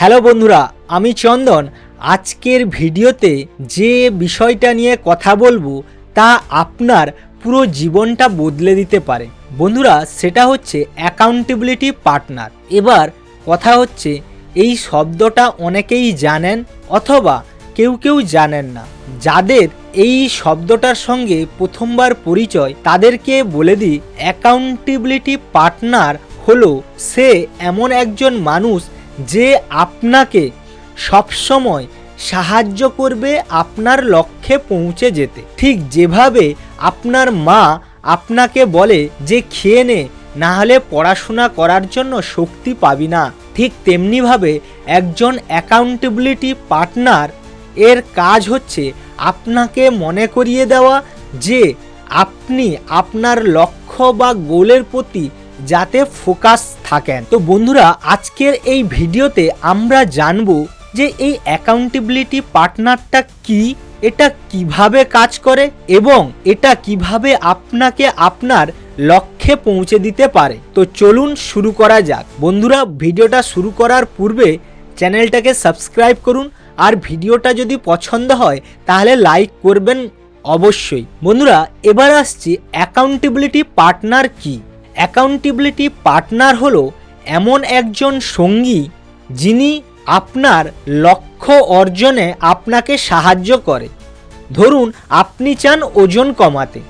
Hello বন্ধুরা, আমি চন্দন। আজকের ভিডিওতে যে বিষয়টা নিয়ে কথা বলব, তা আপনার পুরো জীবনটা বদলে দিতে পারে। বন্ধুরা, সেটা হচ্ছে অ্যাকাউন্টেবিলিটি পার্টনার এবার কথা হচ্ছে, এই শব্দটা অনেকেই জানেন অথবা কেউ কেউ জানেন না। যাদের এই শব্দটার সঙ্গে প্রথমবার পরিচয়, তাদেরকে বলে দিই অ্যাকাউন্টেবিলিটি পার্টনার হলো সে এমন একজন মানুষ যে আপনাকে সবসময় সাহায্য করবে আপনার লক্ষ্যে পৌঁছে যেতে। ঠিক যেভাবে আপনার মা আপনাকে বলে যে, খেয়ে নে না হলে পড়াশোনা করার জন্য শক্তি পাবি না। ঠিক তেমনিভাবে একজন অ্যাকাউন্টেবিলিটি পার্টনার এর কাজ হচ্ছে আপনাকে মনে করিয়ে দেওয়া যে, আপনি আপনার লক্ষ্য বা গোলের প্রতি যাতে ফোকাস থাকেন। তো বন্ধুরা, আজকের এই ভিডিওতে আমরা জানব যে এই অ্যাকাউন্টেবিলিটি পার্টনারটা কি, এটা কীভাবে কাজ করে এবং এটা কীভাবে আপনাকে আপনার লক্ষ্যে পৌঁছে দিতে পারে। তো চলুন শুরু করা যাক। বন্ধুরা, ভিডিওটা শুরু করার পূর্বে চ্যানেলটাকে সাবস্ক্রাইব করুন আর ভিডিওটা যদি পছন্দ হয়, তাহলে লাইক করবেন অবশ্যই। বন্ধুরা, এবার আসছি অ্যাকাউন্টেবিলিটি পার্টনার কি? অ্যাকাউন্টেবিলিটি পার্টনার হলো এমন একজন সঙ্গী যিনি আপনার লক্ষ্য অর্জনে আপনাকে সাহায্য করে। ধরুন, আপনি চান ওজন কমাতে।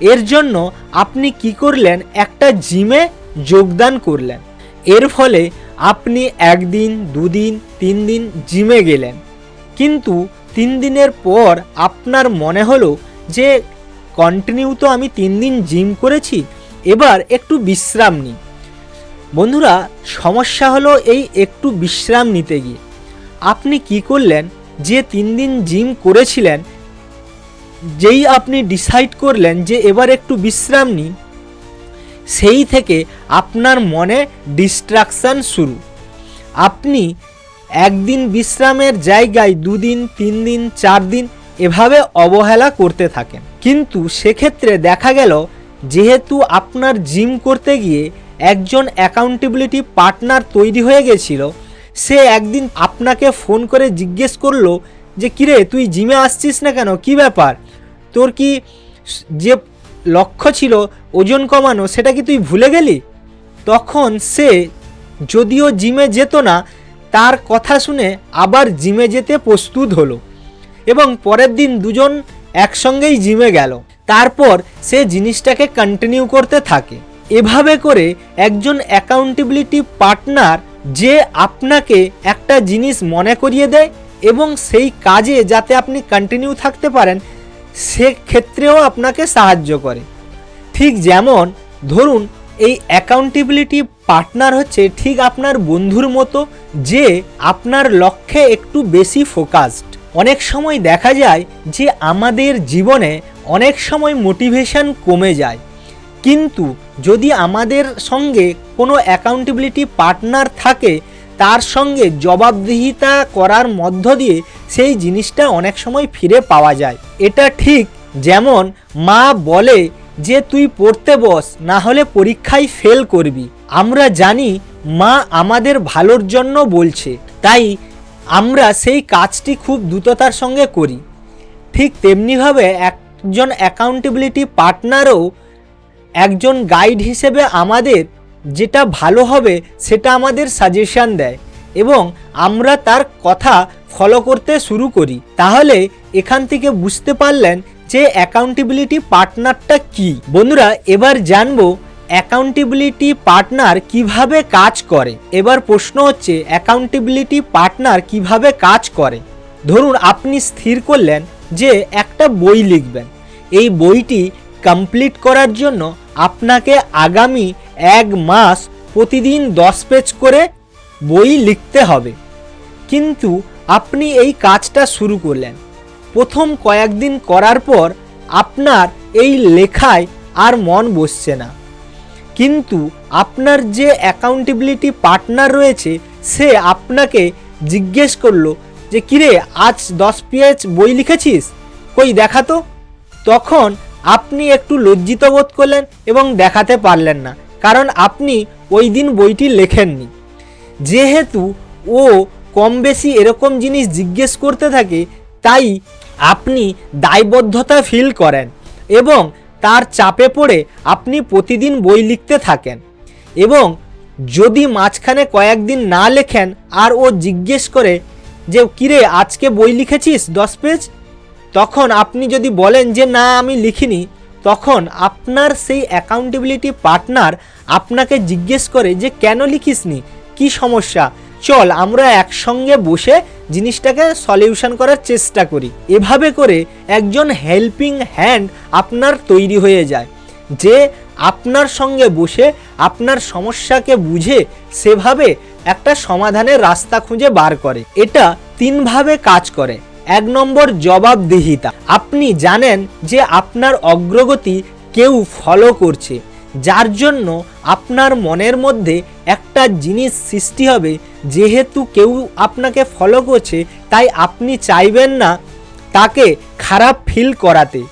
এর জন্য আপনি কি করলেন? একটা জিমে যোগদান করলেন। এর ফলে আপনি একদিন, দুদিন তিন দিন জিমে গেলেন। কিন্তু তিন দিনের পর আপনার মনে হলো যে কন্টিনিউ তো আমি তিন দিন জিম করেছি এবার একটু বিশ্রাম নিই। বন্ধুরা, সমস্যা হলো এই একটু বিশ্রাম নিতে গিয়ে। আপনি কি করলেন? যে তিন দিন জিম করেছিলেন, যেই আপনি ডিসাইড করলেন যে এবার একটু বিশ্রাম নিন, সেই থেকে আপনার মনে ডিস্ট্রাকশান শুরু। আপনি একদিন বিশ্রামের জায়গায় দুদিন তিন দিন চার দিন এভাবে অবহেলা করতে থাকেন। কিন্তু সেক্ষেত্রে দেখা গেল যেহেতু আপনার জিম করতে গিয়ে একজন অ্যাকাউন্টেবিলিটি পার্টনার তৈরি হয়ে গেছিল, সে একদিন আপনাকে ফোন করে জিজ্ঞেস করল যে, কিরে, তুই জিমে আসছিস না কেন? কি ব্যাপার? তোর কি যে লক্ষ্য ছিল ওজন কমানো, সেটা কি তুই ভুলে গেলি? তখন সে যদিও জিমে যেত না, তার কথা শুনে আবার জিমে যেতে প্রস্তুত হলো এবং পরের দিন দুজন একসঙ্গেই জিমে গেল। তারপর সে জিনিসটাকে কন্টিনিউ করতে থাকে। এভাবে করে একজন অ্যাকাউন্টেবিলিটি পার্টনার যে আপনাকে একটা জিনিস মনে করিয়ে দেয় এবং সেই কাজে যাতে আপনি কন্টিনিউ থাকতে পারেন সেক্ষেত্রেও আপনাকে সাহায্য করে। ঠিক যেমন, ধরুন, এই অ্যাকাউন্টেবিলিটি পার্টনার হচ্ছে ঠিক আপনার বন্ধুর মতো যে আপনার লক্ষ্যে একটু বেশি ফোকাসড অনেক সময় দেখা যায় যে আমাদের জীবনে অনেক সময় মোটিভেশন কমে যায়। কিন্তু যদি আমাদের সঙ্গে কোনো অ্যাকাউন্টেবিলিটি পার্টনার থাকে, তার সঙ্গে জবাবদিহিতা করার মধ্য দিয়ে সেই জিনিসটা অনেক সময় ফিরে পাওয়া যায়। এটা ঠিক যেমন মা বলে যে, তুই পড়তে বস, না হলে পরীক্ষায় ফেল করবি। আমরা জানি মা আমাদের ভালোর জন্য বলছে। তাই আমরা সেই কাজটি খুব দ্রুততার সঙ্গে করি। ঠিক তেমনিভাবে একজন অ্যাকাউন্টেবিলিটি পার্টনারও একজন গাইড হিসেবে আমাদের যেটা ভালো হবে সেটা আমাদের সাজেশান দেয় এবং আমরা তার কথা ফলো করতে শুরু করি। তাহলে এখান থেকে বুঝতে পারলেন যে অ্যাকাউন্টেবিলিটি পার্টনারটা কি। বন্ধুরা, এবার জানব অ্যাকাউন্টেবিলিটি পার্টনার কীভাবে কাজ করে? এবার প্রশ্ন হচ্ছে অ্যাকাউন্টেবিলিটি পার্টনার কীভাবে কাজ করে? ধরুন আপনি স্থির করলেন যে একটা বই লিখবেন। এই বইটি কমপ্লিট করার জন্য আপনাকে আগামী এক মাস প্রতিদিন দশ পেজ করে বই লিখতে হবে। কিন্তু আপনি এই কাজটা শুরু করলেন। প্রথম কয়েকদিন করার পর আপনার এই লেখায় আর মন বসছে না। কিন্তু আপনার যে অ্যাকাউন্টেবিলিটি পার্টনার রয়েছে, সে আপনাকে জিজ্ঞেস করল যে, কিরে, আজ দশ পেজ বই লিখেছিস? কই দেখাতো তখন আপনি একটু লজ্জিত বোধ করলেন এবং দেখাতে পারলেন না, কারণ আপনি ওই দিন বইটি লেখেননি। যেহেতু ও কম বেশি এরকম জিনিস জিজ্ঞেস করতে থাকে, তাই আপনি দায়বদ্ধতা ফিল করেন এবং তার চাপে পড়ে আপনি প্রতিদিন বই লিখতে থাকেন এবং যদি মাঝখানে কয়েকদিন না লেখেন আর ও জিজ্ঞেস করে যে, কিরে, আজকে বই লিখেছিস দশ পেজ? তখন আপনি যদি বলেন যে, না, আমি লিখিনি, তখন আপনার সেই অ্যাকাউন্টেবিলিটি পার্টনার আপনাকে জিজ্ঞেস করে যে, কেন লিখিসনি? কি সমস্যা? চল, আমরা একসঙ্গে বসে জিনিসটাকে সলিউশন করার চেষ্টা করি। এভাবে করে একজন হেল্পিং হ্যান্ড আপনার তৈরি হয়ে যায়। যে আপনার সঙ্গে বসে আপনার সমস্যাকে বুঝে সেভাবে একটা সমাধানের রাস্তা খুঁজে বার করে। এটা তিনভাবে কাজ করে। এক নম্বর, জবাবদিহিতা। আপনি জানেন যে আপনার অগ্রগতি কেউ ফলো করছে। যার জন্য আপনার মনের মধ্যে একটা জিনিস সৃষ্টি হবে, যেহেতু কেউ আপনাকে ফলো করছে, তাই আপনি চাইবেন না তাকে খারাপ ফিল করাতে।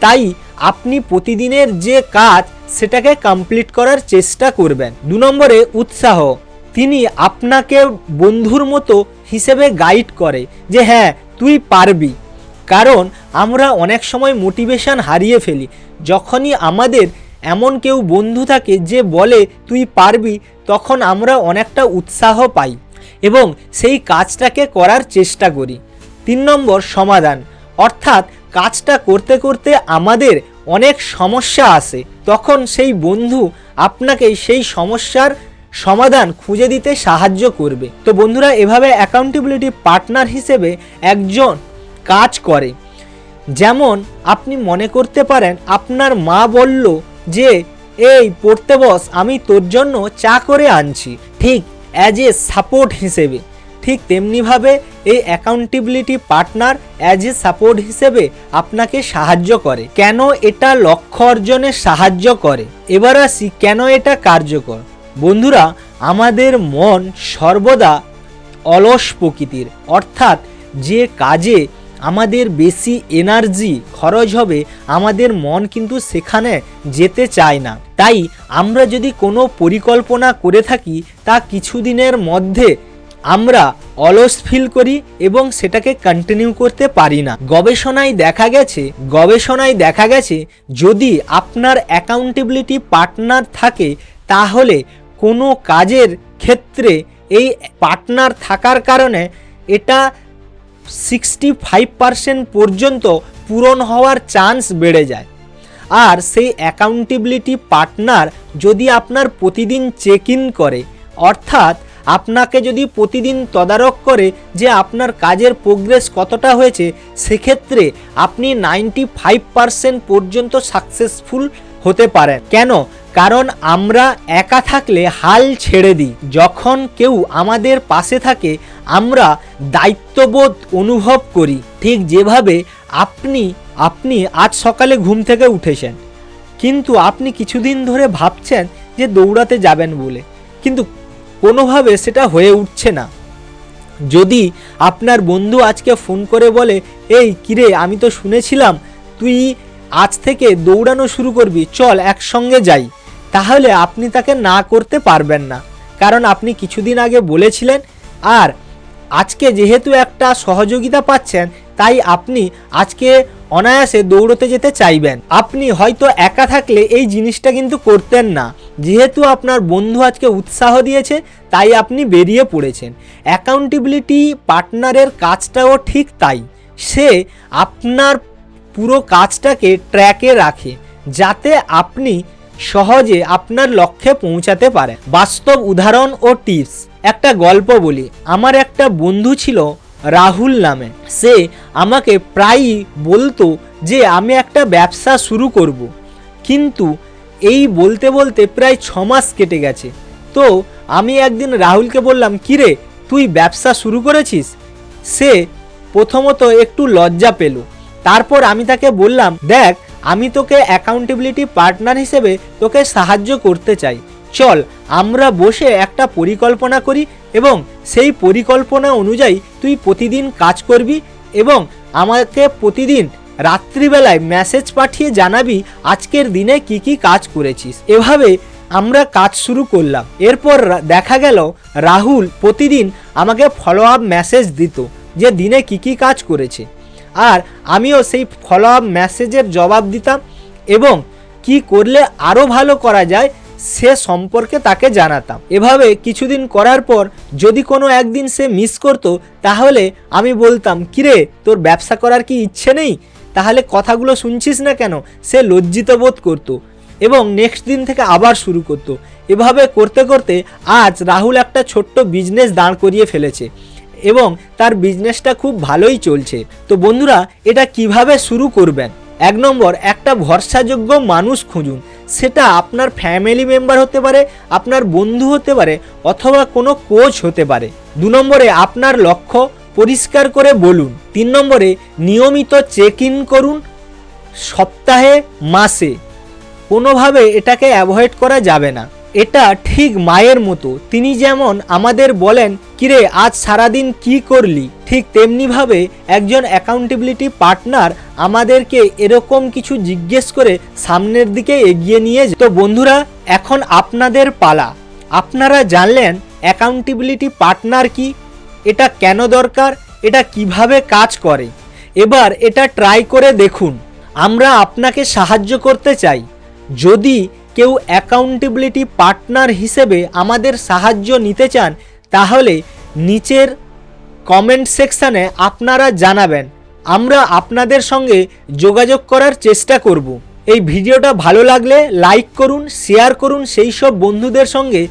তাই আপনি প্রতিদিনের যে কাজ, সেটাকে কমপ্লিট করার চেষ্টা করবেন। দু নম্বরে উৎসাহ। তিনি আপনাকে বন্ধুর মতো হিসেবে গাইড করে যে হ্যাঁ তুই পারবি। কারণ আমরা অনেক সময় মোটিভেশন হারিয়ে ফেলি। যখনই আমাদের এমন কেউ বন্ধু থাকে যে বলে, তুই পারবি। তখন আমরা অনেকটা উৎসাহ পাই এবং সেই কাজটাকে করার চেষ্টা করি। তিন নম্বর সমাধান। অর্থাৎ কাজটা করতে করতে আমাদের অনেক সমস্যা আসে। তখন সেই বন্ধু আপনাকে সেই সমস্যার সমাধান খুঁজে দিতে সাহায্য করবে। তো বন্ধুরা, এভাবে অ্যাকাউন্টেবিলিটি পার্টনার হিসেবে একজন কাজ করে। যেমন আপনি মনে করতে পারেন, আপনার মা বলল যে, এই, পড়তে বস, আমি তোর জন্য চা করে আনছি। ঠিক অ্যাজ এ সাপোর্ট হিসেবে। ঠিক তেমনিভাবে এই accountability partner as a support হিসেবে আপনাকে সাহায্য করে। কেন এটা লক্ষ্য অর্জনে সাহায্য করে? এবার আসি, কেন এটা কার্যকর? বন্ধুরা, আমাদের মন সর্বদা অলস প্রকৃতির। অর্থাৎ যে কাজে আমাদের বেশি এনার্জি খরচ হবে, আমাদের মন কিন্তু সেখানে যেতে চায় না। তাই আমরা যদি কোনো পরিকল্পনা করে থাকি, তা কিছুদিনের মধ্যে আমরা অলস ফিল করি এবং সেটাকে কন্টিনিউ করতে পারি না। গবেষণায় দেখা গেছে, গবেষণায় দেখা গেছে, যদি আপনার অ্যাকাউন্টেবিলিটি পার্টনার থাকে, তাহলে কোনো কাজের ক্ষেত্রে এই পার্টনার থাকার কারণে এটা সিক্সটি ফাইভ পারসেন্ট পর্যন্ত পূরণ হওয়ার চান্স বেড়ে যায়। আর সেই অ্যাকাউন্টেবিলিটি পার্টনার যদি আপনার প্রতিদিন চেক ইন করে, অর্থাৎ আপনাকে যদি প্রতিদিন তদারক করে যে আপনার কাজের প্রোগ্রেস কতটা হয়েছে, সেক্ষেত্রে আপনি নাইনটি ফাইভ পারসেন্ট পর্যন্ত সাকসেসফুল হতে পারেন। কেন? কারণ আমরা একা থাকলে হাল ছেড়ে দিই। যখন কেউ আমাদের পাশে থাকে, আমরা দায়িত্ববোধ অনুভব করি। ঠিক যেভাবে আপনি আপনি আজ সকালে ঘুম থেকে উঠেছেন। কিন্তু আপনি কিছুদিন ধরে ভাবছেন যে দৌড়াতে যাবেন বলে। কিন্তু কোনোভাবে সেটা হয়ে উঠছে না। যদি আপনার বন্ধু আজকে ফোন করে বলে, এই কিরে, আমি তো শুনেছিলাম, তুই আজ থেকে দৌড়ানো শুরু করবি, চল একসঙ্গে যাই। তাহলে আপনি তাকে না করতে পারবেন না। কারণ আপনি কিছুদিন আগে বলেছিলেন, আর আজকে যেহেতু একটা সহযোগিতা পাচ্ছেন, তাই আপনি আজকে অনায়াসে দৌড়তে যেতে চাইবেন। আপনি হয়তো একা থাকলে এই জিনিসটা কিন্তু করতেন না। যেহেতু আপনার বন্ধু আজকে উৎসাহ দিয়েছে, তাই আপনি বেরিয়ে পড়েছেন। অ্যাকাউন্টেবিলিটি পার্টনারের কাজটাও ঠিক তাই। সে আপনার পুরো কাজটাকে ট্র্যাকে রাখে, যাতে আপনি সহজে আপনার লক্ষ্যে পৌঁছাতে পারে। বাস্তব উদাহরণ ও টিপস। একটা গল্প বলি। আমার একটা বন্ধু ছিল রাহুল নামে। সে আমাকে প্রায়ই বলতো যে, আমি একটা ব্যবসা শুরু করব। কিন্তু এই বলতে বলতে প্রায় ছ মাস কেটে গেছে। তো আমি একদিন রাহুলকে বললাম কিরে তুই ব্যবসা শুরু করেছিস? সে প্রথমত একটু লজ্জা পেল। তারপর আমি তাকে বললাম, দেখ আমি তোকে অ্যাকাউন্টেবিলিটি পার্টনার হিসেবে তোকে সাহায্য করতে চাই। চল, আমরা বসে একটা পরিকল্পনা করি এবং সেই পরিকল্পনা অনুযায়ী তুই প্রতিদিন কাজ করবি এবং আমাকে প্রতিদিন রাত্রিবেলায় মেসেজ পাঠিয়ে জানাবি আজকের দিনে কি কি কাজ করেছিস। এভাবে আমরা কাজ শুরু করলাম। এরপর দেখা গেল রাহুল প্রতিদিন আমাকে ফলো আপ মেসেজ দিত যে দিনে কি কি কাজ করেছে। আর আমিও সেই ফলো আপ মেসেজের জবাব দিতাম এবং কি করলে আরও ভালো করা যায় সে সম্পর্কে তাকে জানাতাম। এভাবে কিছুদিন করার পর যদি কোনো একদিন সে মিস করতো, তাহলে আমি বলতাম, কিরে, তোর ব্যবসা করার কি ইচ্ছে নেই? তাহলে কথাগুলো শুনছিস না কেন? সে লজ্জিত বোধ করতো এবং নেক্সট দিন থেকে আবার শুরু করতো। এভাবে করতে করতে আজ রাহুল একটা ছোট্ট বিজনেস দাঁড় করিয়ে ফেলেছে। এবং তার বিজনেসটা খুব ভালোই চলছে। তো বন্ধুরা, এটা কীভাবে শুরু করবেন? এক নম্বর, একটা ভরসাযোগ্য মানুষ খুঁজুন। সেটা আপনার ফ্যামিলি মেম্বার হতে পারে, আপনার বন্ধু হতে পারে, অথবা কোনো কোচ হতে পারে। দু নম্বরে, আপনার লক্ষ্য পরিষ্কার করে বলুন। তিন নম্বরে, নিয়মিত চেক ইন করুন সপ্তাহে, মাসে। কোনোভাবে এটাকে অ্যাভয়েড করা যাবে না। এটা ঠিক মায়ের মতো। তিনি যেমন আমাদের বলেন, কিরে, আজ সারাদিন কি করলি? ঠিক তেমনিভাবে একজন অ্যাকাউন্টেবিলিটি পার্টনার আমাদেরকে এরকম কিছু জিজ্ঞেস করে সামনের দিকে এগিয়ে নিয়ে। তো বন্ধুরা, এখন আপনাদের পালা। আপনারা জানলেন অ্যাকাউন্টেবিলিটি পার্টনার কি? এটা কেন দরকার? এটা কীভাবে কাজ করে? এবার এটা ট্রাই করে দেখুন। আমরা আপনাকে সাহায্য করতে চাই। যদি কেউ অ্যাকাউন্টেবিলিটি পার্টনার হিসেবে আমাদের সাহায্য নিতে চান, তাহলে নিচের কমেন্ট সেকশানে আপনারা জানাবেন। আমরা আপনাদের সঙ্গে যোগাযোগ করার চেষ্টা করব। এই ভিডিওটা ভালো লাগলে লাইক করুন শেয়ার করুন সেই সব বন্ধুদের সঙ্গে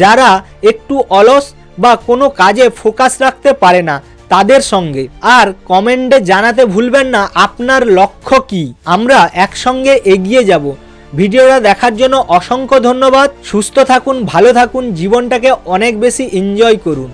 যারা একটু অলস বা কোনো কাজে ফোকাস রাখতে পারে না, তাদের সঙ্গে। আর কমেন্টে জানাতে ভুলবেন না, আপনার লক্ষ্য কি? আমরা একসঙ্গে এগিয়ে যাব। ভিডিওটা দেখার জন্য অসংখ্য ধন্যবাদ। সুস্থ থাকুন ভালো থাকুন জীবনটাকে অনেক বেশি এনজয় করুন।